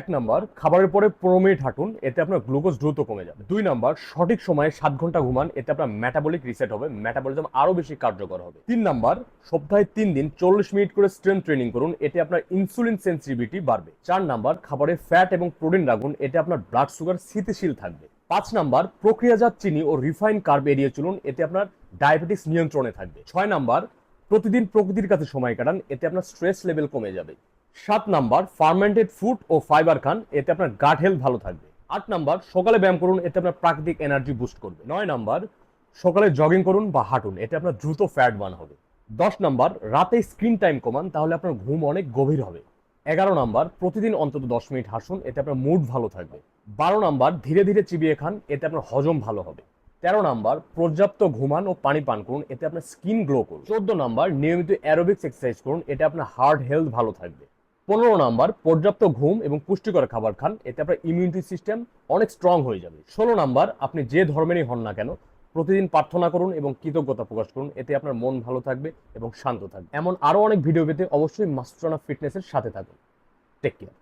এক নাম্বার, খাবারের পরে পনেরো মিনিট হাঁটুন, এতে আপনার গ্লুকোজ দ্রুত কমে যাবে। দুই নাম্বার, সঠিক সময়ে সাত ঘণ্টা ঘুমান, এতে আপনার মেটাবলিক রিসেট হবে মেটাবলিজম আরও বেশি কার্যকর হবে। তিন নাম্বার, সপ্তাহে তিন দিন চল্লিশ মিনিট করে স্ট্রেন্থ ট্রেনিং করুন, এতে আপনার ইনসুলিন সেন্সিটিভিটি বাড়বে। চার নাম্বার, খাবারে ফ্যাট এবং প্রোটিন রাখুন, এতে আপনার ব্লাড সুগার স্থিতিশীল থাকবে। পাঁচ নাম্বার, প্রক্রিয়াজাত চিনি ও রিফাইন কার্ব এড়িয়ে চলুন, এতে আপনার ডায়াবেটিস নিয়ন্ত্রণে থাকবে। ছয় নাম্বার, প্রতিদিন প্রকৃতির কাছে সময় কাটান, এতে আপনার স্ট্রেস লেভেল কমে যাবে। সাত নাম্বার ফার্মেন্টেড ফুড ও ফাইবার খান, এতে আপনার গাট হেলথ ভালো থাকবে। আট নাম্বার, সকালে ব্যায়াম করুন, এতে আপনার প্রাকৃতিক এনার্জি বুস্ট করবে। নয় নাম্বার, সকালে জগিং করুন বা হাঁটুন, এতে আপনার দ্রুত ফ্যাট বার্ন হবে। দশ নাম্বার, রাতে স্ক্রিন টাইম কমান, তাহলে আপনার ঘুম অনেক গভীর হবে। এগারো নাম্বার, প্রতিদিন অন্তত দশ মিনিট হাসুন এতে আপনার মুড ভালো থাকবে। বারো নাম্বার, ধীরে ধীরে চিবিয়ে খান, এতে আপনার হজম ভালো হবে। তেরো নাম্বার, পর্যাপ্ত ঘুমান ও পানি পান করুন, এতে আপনার স্কিন গ্লো করুন চোদ্দ নাম্বার, নিয়মিত অ্যারোবিক্স এক্সারসাইজ করুন, এতে আপনার হার্ট হেলথ ভালো থাকবে। পনেরো নাম্বার, পর্যাপ্ত ঘুম এবং পুষ্টিকর খাবার খান। এতে আপনার ইমিউনিটি সিস্টেম অনেক স্ট্রং হয়ে যাবে। ষোলো নাম্বার, আপনি যে ধর্মেরই হন না কেন, প্রতিদিন প্রার্থনা করুন এবং কৃতজ্ঞতা প্রকাশ করুন। এতে আপনার মন ভালো থাকবে এবং শান্ত থাকবে। এমন আরও অনেক ভিডিও পেতে অবশ্যই মাস্টারনা ফিটনেসের সাথে থাকুন। Take care